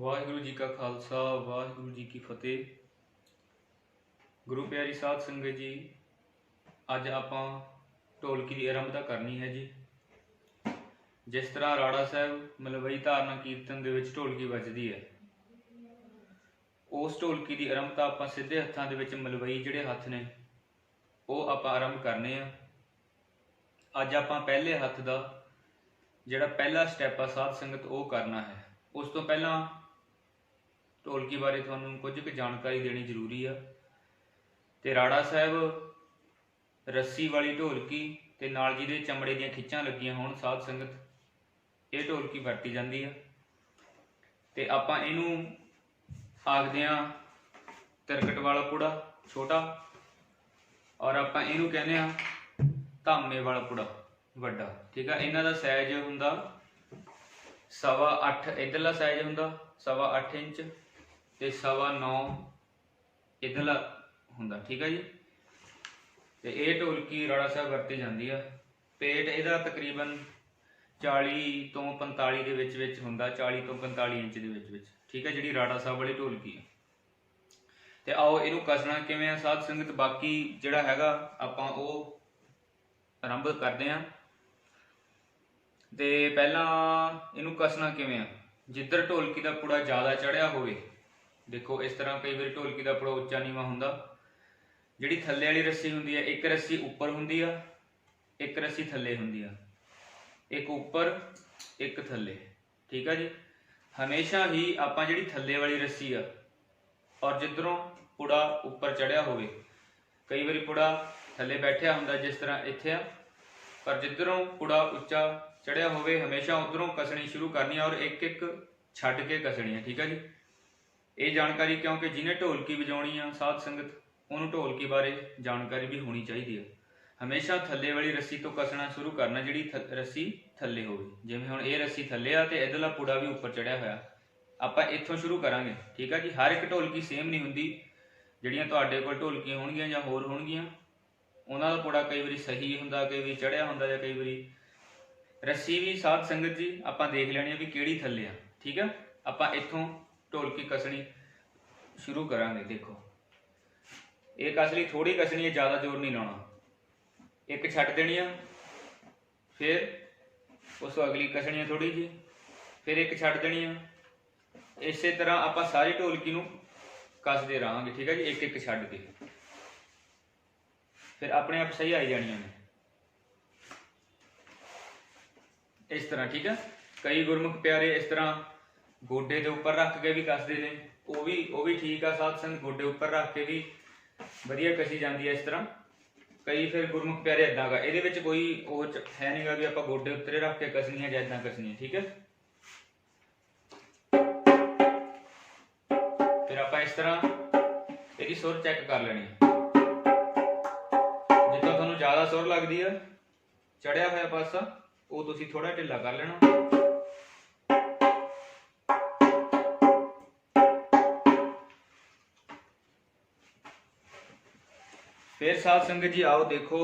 ਵਾਹਿਗੁਰੂ ਜੀ ਕਾ ਖਾਲਸਾ, ਵਾਹਿਗੁਰੂ ਜੀ ਕੀ ਫਤਿਹ। ਗੁਰੂ ਪਿਆਰੀ ਸਾਧ ਸੰਗਤ ਜੀ, ਅੱਜ ਆਪਾਂ ਢੋਲਕੀ ਦੀ ਆਰੰਭਤਾ ਕਰਨੀ ਹੈ ਜੀ। ਜਿਸ ਤਰ੍ਹਾਂ ਰਾੜਾ ਸਾਹਿਬ ਮਲਵਈ ਧਾਰਨਾ ਕੀਰਤਨ ਦੇ ਵਿੱਚ ਢੋਲਕੀ ਵੱਜਦੀ ਹੈ, ਉਸ ਢੋਲਕੀ ਦੀ ਆਰੰਭਤਾ ਆਪਾਂ ਸਿੱਧੇ ਹੱਥਾਂ ਦੇ ਵਿੱਚ ਮਲਵਈ ਜਿਹੜੇ ਹੱਥ ਨੇ, ਉਹ ਆਪਾਂ ਆਰੰਭ ਕਰਨੇ ਆ। ਅੱਜ ਆਪਾਂ ਪਹਿਲੇ ਹੱਥ ਦਾ ਜਿਹੜਾ ਪਹਿਲਾ ਸਟੈਪ ਆ ਸਾਧ ਸੰਗਤ, ਉਹ ਕਰਨਾ ਹੈ। ਉਸ ਤੋਂ ਪਹਿਲਾਂ ਢੋਲਕੀ ਬਾਰੇ ਤੁਹਾਨੂੰ ਕੁਝ ਕੁ ਜਾਣਕਾਰੀ ਦੇਣੀ ਜ਼ਰੂਰੀ ਆ। ਤੇ ਰਾੜਾ ਸਾਹਿਬ, ਰੱਸੀ ਵਾਲੀ ਢੋਲਕੀ ਤੇ ਨਾਲ ਜਿਹਦੇ ਚਮੜੇ ਦੀਆਂ ਖਿੱਚਾਂ ਲੱਗੀਆਂ ਹੋਣ ਸਾਧ ਸੰਗਤ, ਇਹ ਢੋਲਕੀ ਵਰਤੀ ਜਾਂਦੀ ਆ। ਤੇ ਆਪਾਂ ਇਹਨੂੰ ਆਖਦੇ ਆ ਤਿਰਕਟ ਵਾਲਾ ਪੁੜਾ ਛੋਟਾ, ਔਰ ਆਪਾਂ ਇਹਨੂੰ ਕਹਿੰਦੇ ਆ ਧਾਮੇ ਵਾਲਾ ਪੁੜਾ ਵੱਡਾ। ਠੀਕ ਆ, ਇਹਨਾਂ ਦਾ ਸਾਈਜ਼ ਹੁੰਦਾ ਸਵਾ 8 ਇਧਰਲਾ ਸਾਈਜ਼ ਹੁੰਦਾ ਸਵਾ 8 ਇੰਚ। ਤੇ ਸਵਾ 9 ਇਧਰਲਾ ਹੁੰਦਾ, ਠੀਕ ਹੈ ਜੀ? ਤੇ ਇਹ ਢੋਲਕੀ ਰਾੜਾ ਸਾਹਿਬ ਵਰਤੀ ਜਾਂਦੀ ਆ। ਪੇਟ ਇਹਦਾ ਤਕਰੀਬਨ 40 ਤੋਂ 45 ਦੇ ਵਿੱਚ ਵਿੱਚ ਹੁੰਦਾ 40 ਤੋਂ 45 ਇੰਚ ਦੇ ਵਿੱਚ ਵਿੱਚ। ਠੀਕ ਹੈ ਜਿਹੜੀ ਰਾੜਾ ਸਾਹਿਬ ਵਾਲੀ ਢੋਲਕੀ ਹੈ ਤੇ ਆਓ ਇਹਨੂੰ ਕਸਣਾ ਕਿਵੇਂ ਆ? ਸਾਧ ਸੰਗਤ ਬਾਕੀ ਜਿਹੜਾ ਹੈਗਾ, ਆਪਾਂ ਉਹ ਆਰੰਭ ਕਰਦੇ ਆਂ। ਤੇ ਪਹਿਲਾਂ ਇਹਨੂੰ ਕਸਣਾ ਕਿਵੇਂ ਆ? ਜਿੱਧਰ ਢੋਲਕੀ ਦਾ ਪੁੜਾ ਜ਼ਿਆਦਾ ਚੜਿਆ ਹੋਵੇ ਦੇਖੋ, ਇਸ ਤਰ੍ਹਾਂ ਕਈ ਵਾਰੀ ਢੋਲਕੀ ਦਾ ਪੁੜਾ ਉੱਚਾ ਨੀਵਾ ਹੁੰਦਾ। ਜਿਹੜੀ ਥੱਲੇ ਵਾਲੀ ਰੱਸੀ ਹੁੰਦੀ ਹੈ, ਇੱਕ ਰੱਸੀ ਉੱਪਰ ਹੁੰਦੀ ਆ, ਇੱਕ ਰੱਸੀ ਥੱਲੇ ਹੁੰਦੀ ਆ। ਇੱਕ ਉੱਪਰ, ਇੱਕ ਥੱਲੇ। ਠੀਕ ਆ ਜੀ? ਹਮੇਸ਼ਾ ਹੀ ਆਪਾਂ ਜਿਹੜੀ ਥੱਲੇ ਵਾਲੀ ਰੱਸੀ ਆ, ਔਰ ਜਿੱਧਰੋਂ ਪੁੜਾ ਉੱਪਰ ਚੜਿਆ ਹੋਵੇ, ਕਈ ਵਾਰੀ ਪੁੜਾ ਥੱਲੇ ਬੈਠਿਆ ਹੁੰਦਾ ਜਿਸ ਤਰ੍ਹਾਂ ਇੱਥੇ ਆ, ਪਰ ਜਿੱਧਰੋਂ ਪੁੜਾ ਉੱਚਾ ਚੜਿਆ ਹੋਵੇ, ਹਮੇਸ਼ਾ ਉਧਰੋਂ ਕਸਣੀ ਸ਼ੁਰੂ ਕਰਨੀ ਆ, ਔਰ ਇੱਕ ਇੱਕ ਛੱਡ ਕੇ ਕਸਣੀ ਆ। ਠੀਕ ਆ ਜੀ? ਇਹ ਜਾਣਕਾਰੀ ਕਿਉਂਕਿ ਜਿਹਨੇ ਢੋਲਕੀ ਵਜਾਉਣੀ ਆ, ਸਾਧ ਸੰਗਤ, ਉਹਨੂੰ ਢੋਲਕੀ ਬਾਰੇ ਜਾਣਕਾਰੀ ਵੀ ਹੋਣੀ ਚਾਹੀਦੀ ਆ। ਹਮੇਸ਼ਾ ਥੱਲੇ ਵਾਲੀ ਰੱਸੀ ਤੋਂ ਕਸਣਾ ਸ਼ੁਰੂ ਕਰਨਾ, ਜਿਹੜੀ ਥ- ਰੱਸੀ ਥੱਲੇ ਹੋਵੇ। ਜਿਵੇਂ ਹੁਣ ਇਹ ਰੱਸੀ ਥੱਲੇ ਆ ਤੇ ਇਧਰਲਾ ਪੁੜਾ ਵੀ ਉੱਪਰ ਚੜਿਆ ਹੋਇਆ। ਆਪਾਂ ਇੱਥੋਂ ਸ਼ੁਰੂ ਕਰਾਂਗੇ, ਠੀਕ ਆ ਜੀ? ਹਰ ਇੱਕ ਢੋਲਕੀ ਸੇਮ ਨਹੀਂ ਹੁੰਦੀ। ਜਿਹੜੀਆਂ ਤੁਹਾਡੇ ਕੋਲ ਢੋਲਕੀਆਂ ਹੋਣਗੀਆਂ ਜਾਂ ਹੋਰ ਹੋਣਗੀਆਂ, ਉਹਨਾਂ ਦਾ ਪੁੜਾ ਕਈ ਵਾਰੀ ਸਹੀ ਹੁੰਦਾ, ਕਈ ਵਾਰੀ ਚੜਿਆ ਹੁੰਦਾ ਜਾਂ ਕਈ ਵਾਰੀ ਰੱਸੀ ਵੀ ਸਾਧ ਸੰਗਤ ਜੀ ਆਪਾਂ ਦੇਖ ਲੈਣੀ ਆ ਵੀ ਕਿਹੜੀ ਥੱਲੇ ਆ, ਠੀਕ ਆ? ਆਪਾਂ ਇੱਥੋਂ ਢੋਲਕੀ ਕਸਣੀ ਸ਼ੁਰੂ ਕਰਾਂਗੇ, ਦੇਖੋ। ਇਹ ਕਸਲੀ ਥੋੜੀ ਕਸਣੀ ਹੈ, ਜ਼ਿਆਦਾ ਜ਼ੋਰ ਨਹੀਂ ਲਾਉਣਾ। ਇੱਕ ਛੱਡ ਦੇਣੀ ਆ, ਫਿਰ ਉਸ ਤੋਂ ਅਗਲੀ ਕਸਣੀ ਆ ਥੋੜੀ ਜੀ ਫਿਰ ਇੱਕ ਛੱਡ ਦੇਣੀ ਆ। ਇਸੇ ਤਰ੍ਹਾਂ ਆਪਾਂ ਸਾਰੀ ਢੋਲਕੀ ਨੂੰ ਕੱਸਦੇ ਰਹਾਂਗੇ, ਠੀਕ ਹੈ ਜੀ? ਇੱਕ ਇੱਕ ਛੱਡ ਕੇ। ਫਿਰ ਆਪਣੇ ਆਪ ਸਹੀ ਆਈ ਜਾਣੀਆਂ ਨੇ। ਇਸ ਤਰ੍ਹਾਂ, ਠੀਕ ਹੈ? ਕਈ ਗੁਰਮੁਖ ਪਿਆਰੇ ਇਸ ਤਰ੍ਹਾਂ ਗੋਡੇ ਦੇ ਉੱਪਰ ਰੱਖ ਕੇ ਵੀ ਕੱਸਦੇ ਨੇ। ਉਹ ਵੀ ਉਹ ਵੀ ਠੀਕ ਆ, ਸਾਧ ਸੰਗ ਗੋਡੇ ਉੱਪਰ ਰੱਖ ਕੇ ਵੀ ਵਧੀਆ ਕਸੀ ਜਾਂਦੀ ਹੈ ਇਸ ਤਰ੍ਹਾਂ। ਕਈ ਫਿਰ ਗੁਰਮੁਖ ਪਿਆਰੇ ਏਦਾਂ ਗਾ ਇਹਦੇ ਵਿੱਚ ਕੋਈ ਉਹ ਚ- ਹੈ ਨਹੀਂਗਾ ਵੀ ਆਪਾਂ ਗੋਡੇ ਉੱਤੇ ਰੱਖ ਕੇ ਕਸਣੀ ਹੈ ਜਾਂ ਏਦਾਂ ਕਸਣੀ ਹੈ ਠੀਕ ਹੈ ਫਿਰ ਆਪਾਂ ਇਸ ਤਰ੍ਹਾਂ ਇਹਦੀ ਸੁਰ ਚੈੱਕ ਕਰ ਲੈਣੀ ਜਿੱਦਾਂ ਤੁਹਾਨੂੰ ਜ਼ਿਆਦਾ ਸੁਰ ਲੱਗਦੀ ਹੈ ਚੜਿਆ ਹੋਇਆ ਪਾਸਾ, ਉਹ ਤੁਸੀਂ ਥੋੜਾ ਢਿੱਲਾ ਕਰ ਲੈਣਾ। ਫਿਰ ਸਾਧ ਸੰਗਤ ਜੀ ਆਓ ਦੇਖੋ,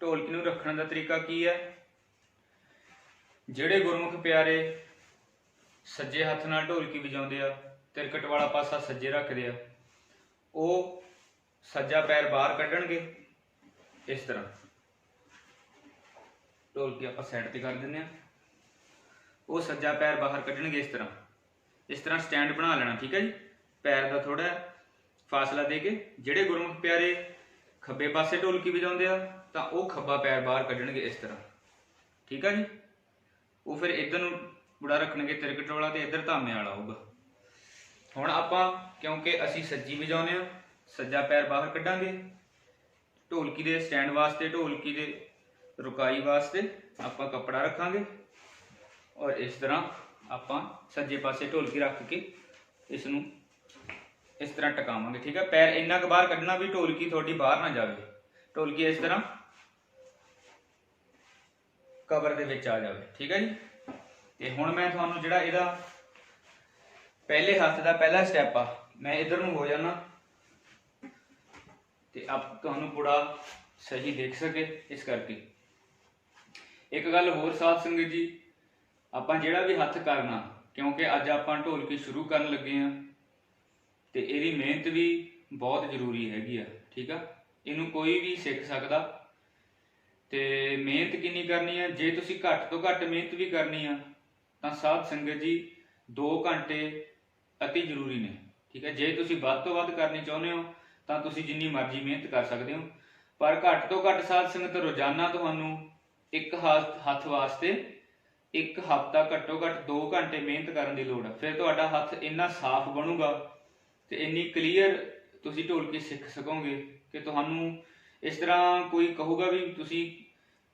ਢੋਲਕੀ ਨੂੰ ਰੱਖਣ ਦਾ ਤਰੀਕਾ ਕੀ ਹੈ? ਜਿਹੜੇ ਗੁਰਮੁਖ ਪਿਆਰੇ ਸੱਜੇ ਹੱਥ ਨਾਲ ਢੋਲਕੀ ਵਜਾਉਂਦੇ ਆ ਤਿਰਕਟ ਵਾਲਾ ਪਾਸਾ ਸੱਜੇ ਰੱਖਦੇ ਆ, ਉਹ ਸੱਜਾ ਪੈਰ ਬਾਹਰ ਕੱਢਣਗੇ, ਇਸ ਤਰ੍ਹਾਂ। ਢੋਲਕੀ ਆਪਾਂ ਸਾਈਡ ਤੇ ਕਰ ਦਿੰਦੇ ਆ। ਉਹ ਸੱਜਾ ਪੈਰ ਬਾਹਰ ਕੱਢਣਗੇ ਇਸ ਤਰ੍ਹਾਂ। ਇਸ ਤਰ੍ਹਾਂ ਸਟੈਂਡ ਬਣਾ ਲੈਣਾ, ਠੀਕ ਹੈ ਜੀ? ਪੈਰ ਦਾ ਥੋੜਾ ਫਾਸਲਾ ਦੇ ਕੇ ਜਿਹੜੇ ਗੁਰਮੁਖ ਪਿਆਰੇ ਖੱਬੇ ਪਾਸੇ ਢੋਲਕੀ ਵਜਾਉਂਦੇ ਆ, ਤਾਂ ਉਹ ਖੱਬਾ ਪੈਰ ਬਾਹਰ ਕੱਢਣਗੇ ਇਸ ਤਰ੍ਹਾਂ। ਠੀਕ ਆ ਜੀ? ਉਹ ਫਿਰ ਇਧਰ ਨੂੰ ਬੁੜਾ ਰੱਖਣਗੇ ਤਿਰਕਟ ਵਾਲਾ ਤੇ, ਇਧਰ ਧਾਮੇ ਵਾਲਾ ਹੋਊਗਾ। ਹੁਣ ਆਪਾਂ, ਕਿਉਂਕਿ ਅਸੀਂ ਸੱਜੀ ਵਜਾਉਂਦੇ ਆ, ਸੱਜਾ ਪੈਰ ਬਾਹਰ ਕੱਢਾਂਗੇ। ਢੋਲਕੀ ਦੇ ਸਟੈਂਡ ਵਾਸਤੇ, ਢੋਲਕੀ ਦੇ ਰੁਕਾਈ ਵਾਸਤੇ ਆਪਾਂ ਕੱਪੜਾ ਰੱਖਾਂਗੇ। ਔਰ ਇਸ ਤਰ੍ਹਾਂ ਆਪਾਂ ਸੱਜੇ ਪਾਸੇ ਢੋਲਕੀ ਰੱਖ ਕੇ ਇਸ ਨੂੰ ਇਸ ਤਰ੍ਹਾਂ ਟਿਕਾਵਾਂਗੇ, ਠੀਕ ਹੈ? ਪੈਰ ਇੰਨਾ ਕੁ ਬਾਹਰ ਕੱਢਣਾ ਵੀ ਢੋਲਕੀ ਤੁਹਾਡੀ ਬਾਹਰ ਨਾ ਜਾਵੇ। ਢੋਲਕੀ ਇਸ ਤਰ੍ਹਾਂ ਕਵਰ ਦੇ ਵਿੱਚ ਆ ਜਾਵੇ, ਠੀਕ ਹੈ ਜੀ? ਤੇ ਹੁਣ ਮੈਂ ਤੁਹਾਨੂੰ ਜਿਹੜਾ ਇਹਦਾ ਪਹਿਲੇ ਹੱਥ ਦਾ ਪਹਿਲਾ ਸਟੈਪ ਆ, ਮੈਂ ਇਧਰ ਨੂੰ ਹੋ ਜਾਣਾ। ਤੇ ਆਪ ਤੁਹਾਨੂੰ ਪੂਰਾ ਸਹੀ ਦੇਖ ਸਕੇ ਇਸ ਕਰਕੇ। ਇੱਕ ਗੱਲ ਹੋਰ ਸਾਥ ਸੰਗਤ ਜੀ, ਆਪਾਂ ਜਿਹੜਾ ਵੀ ਹੱਥ ਕਰਨਾ, ਕਿਉਂਕਿ ਅੱਜ ਆਪਾਂ ਢੋਲਕੀ ਸ਼ੁਰੂ ਕਰਨ ਲੱਗੇ ਆ ਤੇ ਇਹਦੀ ਮਿਹਨਤ ਵੀ ਬਹੁਤ ਜ਼ਰੂਰੀ ਹੈਗੀ ਆ, ਠੀਕ ਆ? ਇਹਨੂੰ ਕੋਈ ਵੀ ਸਿੱਖ ਸਕਦਾ। ਤੇ ਮਿਹਨਤ ਕਿੰਨੀ ਕਰਨੀ ਆ? ਜੇ ਤੁਸੀਂ ਘੱਟ ਤੋਂ ਘੱਟ ਮਿਹਨਤ ਵੀ ਕਰਨੀ ਆ, ਤਾਂ ਸਾਧ ਸੰਗਤ ਜੀ 2 ਘੰਟੇ ਅਤੀ ਜ਼ਰੂਰੀ ਨੇ, ਠੀਕ ਹੈ ਜੇ ਤੁਸੀਂ ਵੱਧ ਤੋਂ ਵੱਧ ਕਰਨੀ ਚਾਹੁੰਦੇ ਹੋ, ਤਾਂ ਤੁਸੀਂ ਜਿੰਨੀ ਮਰਜ਼ੀ ਮਿਹਨਤ ਕਰ ਸਕਦੇ ਹੋ। ਪਰ ਘੱਟ ਤੋਂ ਘੱਟ ਸਾਧ ਸੰਗਤ ਰੋਜ਼ਾਨਾ ਤੁਹਾਨੂੰ ਇੱਕ ਹੱਥ ਵਾਸਤੇ ਇੱਕ ਹਫ਼ਤਾ ਘੱਟੋ ਘੱਟ 2 ਘੰਟੇ ਮਿਹਨਤ ਕਰਨ ਦੀ ਲੋੜ ਹੈ ਫਿਰ ਤੁਹਾਡਾ ਹੱਥ ਇੰਨਾ ਸਾਫ਼ ਬਣੂਗਾ ਤੇ ਇੰਨੀ ਕਲੀਅਰ ਤੁਸੀਂ ਢੋਲਕੀ ਸਿੱਖ ਸਕੋਗੇ ਕਿ ਤੁਹਾਨੂੰ ਇਸ ਤਰ੍ਹਾਂ ਕੋਈ ਕਹੂਗਾ ਵੀ ਤੁਸੀਂ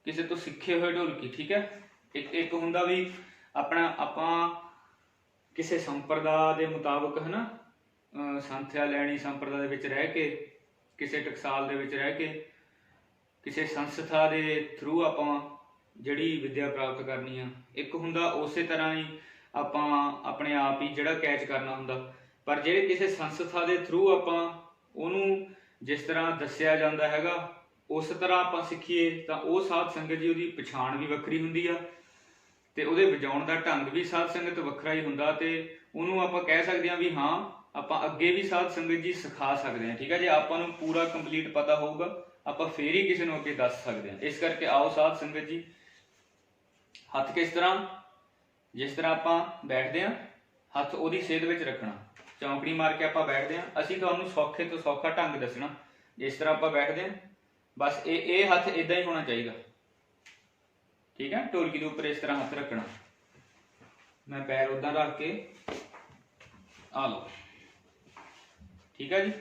ਕਿਸੇ ਤੋਂ ਸਿੱਖੇ ਹੋਏ ਢੋਲਕੀ ਠੀਕ ਹੈ? ਇੱਕ ਇੱਕ ਹੁੰਦਾ ਵੀ ਆਪਣਾ, ਆਪਾਂ ਕਿਸੇ ਸੰਪਰਦਾ ਦੇ ਮੁਤਾਬਕ, ਹਨਾ? ਸੰਥਿਆ ਲੈਣੀ ਸੰਪਰਦਾ ਦੇ ਵਿੱਚ ਰਹਿ ਕੇ, ਕਿਸੇ ਟਕਸਾਲ ਦੇ ਵਿੱਚ ਰਹਿ ਕੇ, ਕਿਸੇ ਸੰਸਥਾ ਦੇ ਥਰੂ ਆਪਾਂ ਜਿਹੜੀ ਵਿੱਦਿਆ ਪ੍ਰਾਪਤ ਕਰਨੀ ਆ। ਇੱਕ ਹੁੰਦਾ ਉਸੇ ਤਰ੍ਹਾਂ ਹੀ ਆਪਾਂ ਆਪਣੇ ਆਪ ਹੀ ਜਿਹੜਾ ਕੈਚ ਕਰਨਾ ਹੁੰਦਾ। ਪਰ ਜਿਹੜੇ ਕਿਸੇ ਸੰਸਥਾ ਦੇ ਥਰੂ ਆਪਾਂ ਉਹਨੂੰ ਜਿਸ ਤਰ੍ਹਾਂ ਦੱਸਿਆ ਜਾਂਦਾ ਹੈਗਾ, ਉਸ ਤਰ੍ਹਾਂ ਆਪਾਂ ਸਿੱਖੀਏ, ਤਾਂ ਉਹ ਸਾਧ ਸੰਗਤ ਜੀ ਉਹਦੀ ਪਛਾਣ ਵੀ ਵੱਖਰੀ ਹੁੰਦੀ ਆ ਤੇ ਉਹਦੇ ਵਜਾਉਣ ਦਾ ਢੰਗ ਵੀ ਸਾਧ ਸੰਗਤ ਵੱਖਰਾ ਹੀ ਹੁੰਦਾ ਤੇ ਉਹਨੂੰ ਆਪਾਂ ਕਹਿ ਸਕਦੇ ਹਾਂ ਵੀ ਹਾਂ, ਆਪਾਂ ਅੱਗੇ ਵੀ ਸਾਧ ਸੰਗਤ ਜੀ ਸਿਖਾ ਸਕਦੇ ਹਾਂ, ਠੀਕ ਹੈ ਜੇ? ਆਪਾਂ ਨੂੰ ਪੂਰਾ ਕੰਪਲੀਟ ਪਤਾ ਹੋਊਗਾ, ਆਪਾਂ ਫੇਰ ਹੀ ਕਿਸੇ ਨੂੰ ਅੱਗੇ ਦੱਸ ਸਕਦੇ ਹਾਂ। ਇਸ ਕਰਕੇ ਆਓ ਸਾਧ ਸੰਗਤ ਜੀ। ਹੱਥ ਕਿਸ ਤਰ੍ਹਾਂ? ਜਿਸ ਤਰ੍ਹਾਂ ਆਪਾਂ ਬੈਠਦੇ ਹਾਂ, ਹੱਥ ਉਹਦੀ ਸੇਧ ਵਿੱਚ ਰੱਖਣਾ। ਚੌਂਕੜੀ ਮਾਰ ਕੇ ਆਪਾਂ ਬੈਠਦੇ ਹਾਂ। ਅਸੀਂ ਤੁਹਾਨੂੰ ਸੌਖੇ ਤੋਂ ਸੌਖਾ ਢੰਗ ਦੱਸਣਾ। ਜਿਸ ਤਰ੍ਹਾਂ ਆਪਾਂ ਬੈਠਦੇ ਹਾਂ, ਬਸ ਇਹ ਇਹ ਹੱਥ ਇਦਾਂ ਹੀ ਹੋਣਾ ਚਾਹੀਦਾ। ਠੀਕ ਹੈ? ਢੋਲਕੀ ਦੇ ਉੱਪਰ ਇਸ ਤਰ੍ਹਾਂ ਹੱਥ ਰੱਖਣਾ। ਮੈਂ ਪੈਰ ਉਦਾਂ ਰੱਖ ਕੇ ਆ ਲਓ। ਠੀਕ ਹੈ ਜੀ?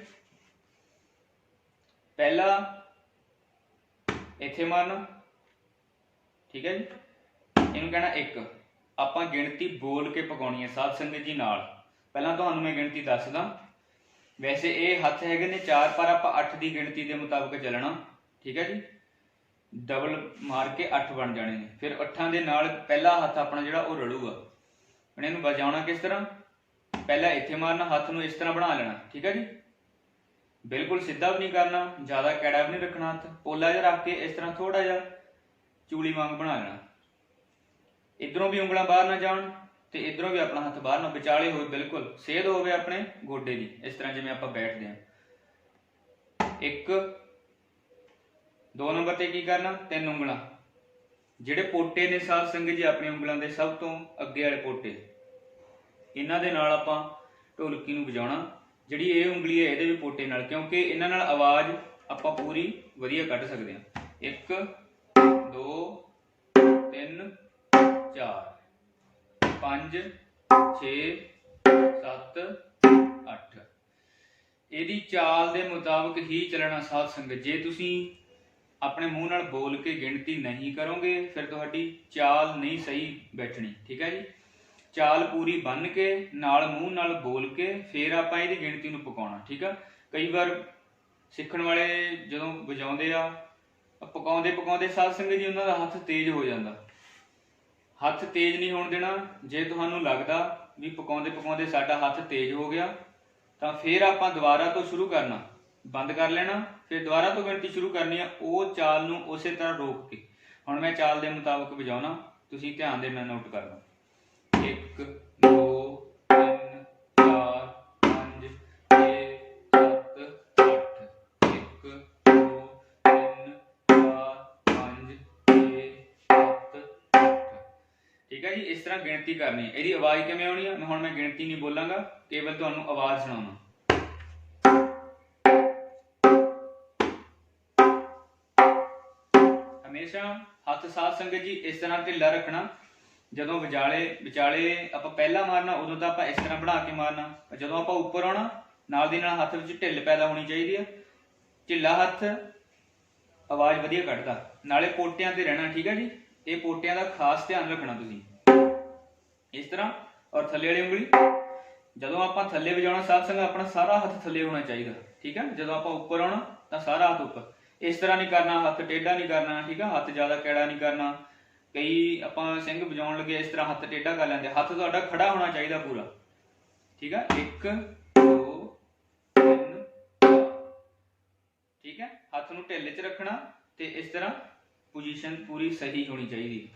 ਪਹਿਲਾ ਇੱਥੇ ਮਾਰਨਾ। ਠੀਕ ਹੈ ਜੀ? ਇਹਨੂੰ ਕਹਿਣਾ 1 ਆਪਾਂ ਗਿਣਤੀ ਬੋਲ ਕੇ ਪਕਾਉਣੀ ਹੈ ਸਾਧ ਸੰਗਤ ਜੀ ਨਾਲ। ਪਹਿਲਾਂ ਤੁਹਾਨੂੰ ਮੈਂ ਗਿਣਤੀ ਦੱਸਦਾ। ਵੈਸੇ ਇਹ ਹੱਥ ਹੈਗੇ ਨੇ 4 ਪਰ ਆਪਾਂ 8 ਦੀ ਗਿਣਤੀ ਦੇ ਮੁਤਾਬਕ ਚੱਲਣਾ। ਠੀਕ ਹੈ ਜੀ? ਡਬਲ ਮਾਰ ਕੇ 8 ਬਣ ਜਾਣੇ ਨੇ। ਫਿਰ 8 ਦੇ ਨਾਲ ਪਹਿਲਾ ਹੱਥ ਆਪਣਾ ਜਿਹੜਾ ਉਹ ਰਲੂਗਾ। ਹੁਣ ਇਹਨੂੰ ਵਜਾਉਣਾ ਕਿਸ ਤਰ੍ਹਾਂ? ਪਹਿਲਾਂ ਇੱਥੇ ਮਾਰਨਾ, ਹੱਥ ਨੂੰ ਇਸ ਤਰ੍ਹਾਂ ਬਣਾ ਲੈਣਾ। ਠੀਕ ਹੈ ਜੀ? ਬਿਲਕੁਲ ਸਿੱਧਾ ਵੀ ਨਹੀਂ ਕਰਨਾ, ਜ਼ਿਆਦਾ ਕੈੜਾ ਵੀ ਨਹੀਂ ਰੱਖਣਾ ਹੱਥ। ਪੋਲਾ ਜਿਹਾ ਰੱਖ ਕੇ ਇਸ ਤਰ੍ਹਾਂ ਥੋੜਾ ਜਿਹਾ ਚੂਲੀ ਵਾਂਗ ਬਣਾ ਲੈਣਾ। ਇਧਰੋਂ ਵੀ ਉਂਗਲਾਂ ਬਾਹਰ ਨਾ ਜਾਣ। ਤੇ ਇਧਰੋਂ ਵੀ ਆਪਣਾ ਹੱਥ ਬਾਹਰ ਨਾ ਵਿਚਾਲੇ ਹੋਵੇ ਬਿਲਕੁਲ, ਸੇਧ ਹੋਵੇ ਆਪਣੇ ਗੋਡੇ ਦੀ, ਇਸ ਤਰ੍ਹਾਂ ਜਿਵੇਂ ਆਪਾਂ ਬੈਠਦੇ ਹਾਂ। ਇੱਕ, ਦੋ ਨੰਬਰ ਤੇ ਕੀ ਕਰਨਾ? ਤਿੰਨ ਉਂਗਲਾਂ। ਜਿਹੜੇ ਪੋਟੇ ਨੇ ਸਾਧ ਸੰਗਤ ਜੀ ਆਪਣੀ ਉਂਗਲਾਂ ਦੇ ਸਭ ਤੋਂ ਅੱਗੇ ਵਾਲੇ ਪੋਟੇ। ਇਹਨਾਂ ਦੇ ਨਾਲ ਆਪਾਂ ਢੋਲਕੀ ਨੂੰ ਵਜਾਉਣਾ। ਜਿਹੜੀ ਇਹ ਉਂਗਲੀ ਹੈ, ਇਹਦੇ ਵੀ ਪੋਟੇ ਨਾਲ, ਕਿਉਂਕਿ ਇਹਨਾਂ ਨਾਲ ਆਵਾਜ਼ ਆਪਾਂ ਪੂਰੀ ਵਧੀਆ ਕੱਢ ਸਕਦੇ ਹਾਂ। 1 2 3 4 5 6 7 8 ਇਹਦੀ ਚਾਲ ਦੇ ਮੁਤਾਬਕ ਹੀ ਚੱਲਣਾ ਸਾਧ ਸੰਗਤ। ਜੇ ਤੁਸੀਂ ਆਪਣੇ ਮੂੰਹ ਨਾਲ ਬੋਲ ਕੇ ਗਿਣਤੀ ਨਹੀਂ ਕਰੋਗੇ, ਫਿਰ ਤੁਹਾਡੀ ਚਾਲ ਨਹੀਂ ਸਹੀ ਬੈਠਣੀ। ਠੀਕ ਹੈ ਜੀ? ਚਾਲ ਪੂਰੀ ਬੰਨ ਕੇ, ਨਾਲ ਮੂੰਹ ਨਾਲ ਬੋਲ ਕੇ, ਫਿਰ ਆਪਾਂ ਇਹਦੀ ਗਿਣਤੀ ਨੂੰ ਪਕਾਉਣਾ। ਠੀਕ ਆ? ਕਈ ਵਾਰ ਸਿੱਖਣ ਵਾਲੇ ਜਦੋਂ ਵਜਾਉਂਦੇ ਆ ਪਕਾਉਂਦੇ ਪਕਾਉਂਦੇ ਸਾਧ ਸੰਗਤ ਜੀ ਉਹਨਾਂ ਦਾ ਹੱਥ ਤੇਜ਼ ਹੋ ਜਾਂਦਾ। ਹੱਥ ਤੇਜ਼ ਨਹੀਂ ਹੋਣ ਦੇਣਾ। ਜੇ ਤੁਹਾਨੂੰ ਲੱਗਦਾ ਵੀ ਪਕਾਉਂਦੇ ਪਕਾਉਂਦੇ ਸਾਡਾ ਹੱਥ ਤੇਜ਼ ਹੋ ਗਿਆ, ਤਾਂ ਫਿਰ ਆਪਾਂ ਦੁਬਾਰਾ ਤੋਂ ਸ਼ੁਰੂ ਕਰਨਾ। ਬੰਦ ਕਰ ਲੈਣਾ, ਫਿਰ ਦੁਬਾਰਾ ਤੋਂ ਗਿਣਤੀ ਸ਼ੁਰੂ ਕਰਨੀ ਆ। ਉਹ ਚਾਲ ਨੂੰ ਉਸੇ ਤਰ੍ਹਾਂ ਰੋਕ ਕੇ। ਹੁਣ ਮੈਂ ਚਾਲ ਦੇ ਮੁਤਾਬਕ ਵਜਾਉਣਾ। ਤੁਸੀਂ ਧਿਆਨ ਦੇ ਨਾਲ ਨੋਟ ਕਰਨਾ 1 ਤਰ੍ਹਾਂ ਗਿਣਤੀ ਕਰਨੀ ਹੈ। ਇਹਦੀ ਆਵਾਜ਼ ਕਿਵੇਂ ਆਉਣੀ ਹੈ ਹੁਣ ਮੈਂ ਗਿਣਤੀ ਨਹੀਂ ਬੋਲਾਂਗਾ, ਕੇਵਲ ਤੁਹਾਨੂੰ ਆਵਾਜ਼ ਸੁਣਾਉਣਾ। ਹਮੇਸ਼ਾ ਹੱਥ ਸਾਥ ਸੰਗਤ ਜੀ, ਇਸ ਤਰ੍ਹਾਂ ਢਿੱਲਾ ਰੱਖਣਾ। ਜਦੋਂ ਵਿਚਾਲੇ ਵਿਚਾਲੇ ਆਪਾਂ ਪਹਿਲਾ ਮਾਰਨਾ, ਉਦੋਂ ਤਾਂ ਆਪਾਂ ਇਸ ਤਰ੍ਹਾਂ ਬਣਾ ਕੇ ਮਾਰਨਾ। ਜਦੋਂ ਆਪਾਂ ਉੱਪਰ ਆਉਣਾ, ਨਾਲ ਦੀ ਨਾਲ ਹੱਥ ਵਿੱਚ ਢਿੱਲ ਪੈਦਾ ਹੋਣੀ ਚਾਹੀਦੀ ਹੈ ਢਿੱਲਾ ਹੱਥ, ਆਵਾਜ਼ ਵਧੀਆ ਕੱਢਦਾ। ਨਾਲੇ ਪੋਟਿਆਂ ਤੇ ਰਹਿਣਾ, ਠੀਕ ਹੈ ਜੀ? ਇਹ ਪੋਟਿਆਂ ਦਾ ਖਾਸ ਧਿਆਨ ਰੱਖਣਾ ਤੁਸੀਂ। ਇਸ ਤਰ੍ਹਾਂ ਔਰ ਥੱਲੇ ਵਾਲੀ ਉਂਗਲੀ। ਜਦੋਂ ਆਪਾਂ ਥੱਲੇ ਵਜਾਉਣਾ ਸਾਧ ਸੰਗਤ ਆਪਣਾ ਸਾਰਾ ਹੱਥ ਥੱਲੇ ਹੋਣਾ ਚਾਹੀਦਾ, ਠੀਕ ਹੈ? ਜਦੋਂ ਆਪਾਂ ਉੱਪਰ ਆਉਣਾ, ਤਾਂ ਸਾਰਾ ਹੱਥ ਉੱਪਰ। ਇਸ ਤਰ੍ਹਾਂ ਨਹੀਂ ਕਰਨਾ, ਹੱਥ ਟੇਢਾ ਨਹੀਂ ਕਰਨਾ, ਠੀਕ ਆ ਹੱਥ ਜ਼ਿਆਦਾ ਕਿਹੜਾ ਨਹੀਂ ਕਰਨਾ। ਕਈ ਆਪਾਂ ਸਿੰਘ ਵਜਾਉਣ ਲੱਗੇ, ਇਸ ਤਰ੍ਹਾਂ ਹੱਥ ਟੇਢਾ ਕਰ ਲੈਂਦੇ। ਹੱਥ ਤੁਹਾਡਾ ਖੜਾ ਹੋਣਾ ਚਾਹੀਦਾ ਪੂਰਾ, ਠੀਕ ਹੈ? 1 2 3 ਠੀਕ ਹੈ? ਹੱਥ ਨੂੰ ਢਿੱਲੇ 'ਚ ਰੱਖਣਾ ਤੇ ਇਸ ਤਰ੍ਹਾਂ ਪੋਜੀਸ਼ਨ ਪੂਰੀ ਸਹੀ ਹੋਣੀ ਚਾਹੀਦੀ।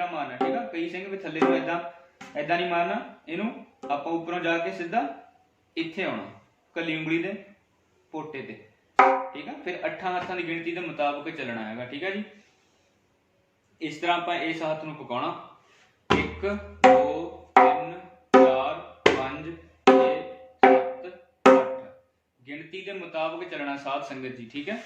ਤਰ੍ਹਾਂ ਮਾਰਨਾ, ਠੀਕ ਆ? ਕਈ ਸਿੰਘ ਵੀ ਥੱਲੇ ਨੂੰ ਇਦਾਂ ਇਦਾਂ ਨਹੀਂ ਮਾਰਨਾ। ਇਹਨੂੰ ਆਪਾਂ ਉੱਪਰੋਂ ਜਾ ਕੇ ਸਿੱਧਾ ਇੱਥੇ ਆਉਣਾ, ਕੱਲੀ ਉਂਗਲੀ ਦੇ ਪੋਟੇ ਤੇ। ਠੀਕ ਆ? ਫਿਰ ਅੱਠਾਂ ਹੱਥਾਂ ਦੀ ਗਿਣਤੀ ਦੇ ਮੁਤਾਬਕ ਚੱਲਣਾ ਹੈਗਾ, ਠੀਕ ਆ ਜੀ? ਇਸ ਤਰ੍ਹਾਂ ਆਪਾਂ ਇਸ ਹੱਥ ਨੂੰ ਪਕਾਉਣਾ। 1 2 3 4 5 6 7 8 ਗਿਣਤੀ ਦੇ ਮੁਤਾਬਕ ਚੱਲਣਾ ਸਾਧ ਸੰਗਤ ਜੀ, ਠੀਕ ਹੈ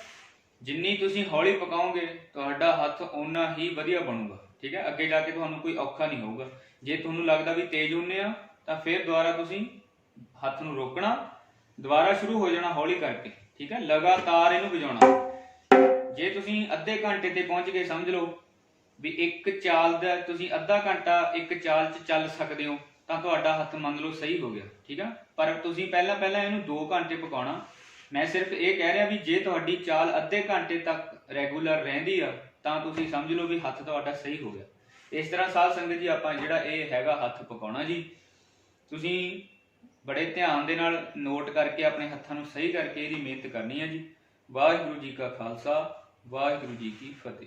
ਜਿੰਨੀ ਤੁਸੀਂ ਹੌਲੀ ਪਕਾਓਗੇ, ਤੁਹਾਡਾ ਹੱਥ ਓਨਾ ਹੀ ਵਧੀਆ ਬਣੂਗਾ। ਠੀਕ ਹੈ? ਅੱਗੇ ਜਾ ਕੇ ਤੁਹਾਨੂੰ ਕੋਈ ਔਖਾ ਨਹੀਂ ਹੋਊਗਾ। ਜੇ ਤੁਹਾਨੂੰ ਲੱਗਦਾ ਵੀ ਤੇਜ਼ ਹੁੰਨੇ ਆ, ਤਾਂ ਫਿਰ ਦੁਬਾਰਾ ਤੁਸੀਂ ਹੱਥ ਨੂੰ ਰੋਕਣਾ, ਦੁਬਾਰਾ ਸ਼ੁਰੂ ਹੋ ਜਾਣਾ ਹੌਲੀ ਕਰਕੇ, ਠੀਕ ਹੈ? ਲਗਾਤਾਰ ਇਹਨੂੰ ਵਜਾਉਣਾ। ਜੇ ਤੁਸੀਂ ਅੱਧੇ ਘੰਟੇ ਤੇ ਪਹੁੰਚ ਗਏ, ਸਮਝ ਲਓ ਵੀ ਇੱਕ ਚਾਲ ਦਾ ਤੁਸੀਂ ਅੱਧਾ ਘੰਟਾ ਇੱਕ ਚਾਲ 'ਚ ਚੱਲ ਸਕਦੇ ਹੋ, ਤਾਂ ਤੁਹਾਡਾ ਹੱਥ ਮੰਨ ਲਓ ਸਹੀ ਹੋ ਗਿਆ, ਠੀਕ ਆ ਪਰ ਤੁਸੀਂ ਪਹਿਲਾਂ ਪਹਿਲਾਂ ਇਹਨੂੰ 2 ਘੰਟੇ ਪਕਾਉਣਾ। ਮੈਂ ਸਿਰਫ ਇਹ ਕਹਿ ਰਿਹਾ ਵੀ ਜੇ ਤੁਹਾਡੀ ਚਾਲ ਅੱਧੇ ਘੰਟੇ ਤੱਕ ਰੈਗੂਲਰ ਰਹਿੰਦੀ ਆ ਤਾਂ ਤੁਸੀਂ ਸਮਝ ਲਓ ਵੀ ਹੱਥ ਤੁਹਾਡਾ ਸਹੀ ਹੋ ਗਿਆ। ਇਸ ਤਰ੍ਹਾਂ ਸਾਧ ਸੰਗਤ ਜੀ ਆਪਾਂ ਜਿਹੜਾ ਇਹ ਹੈਗਾ ਹੱਥ ਪਕਾਉਣਾ ਜੀ, ਤੁਸੀਂ ਬੜੇ ਧਿਆਨ ਦੇ ਨਾਲ ਨੋਟ ਕਰਕੇ ਆਪਣੇ ਹੱਥਾਂ ਨੂੰ ਸਹੀ ਕਰਕੇ ਇਹਦੀ ਮਿਹਨਤ ਕਰਨੀ ਹੈ ਜੀ। ਵਾਹਿਗੁਰੂ ਜੀ ਕਾ ਖਾਲਸਾ, ਵਾਹਿਗੁਰੂ ਜੀ ਕੀ ਫਤਿਹ।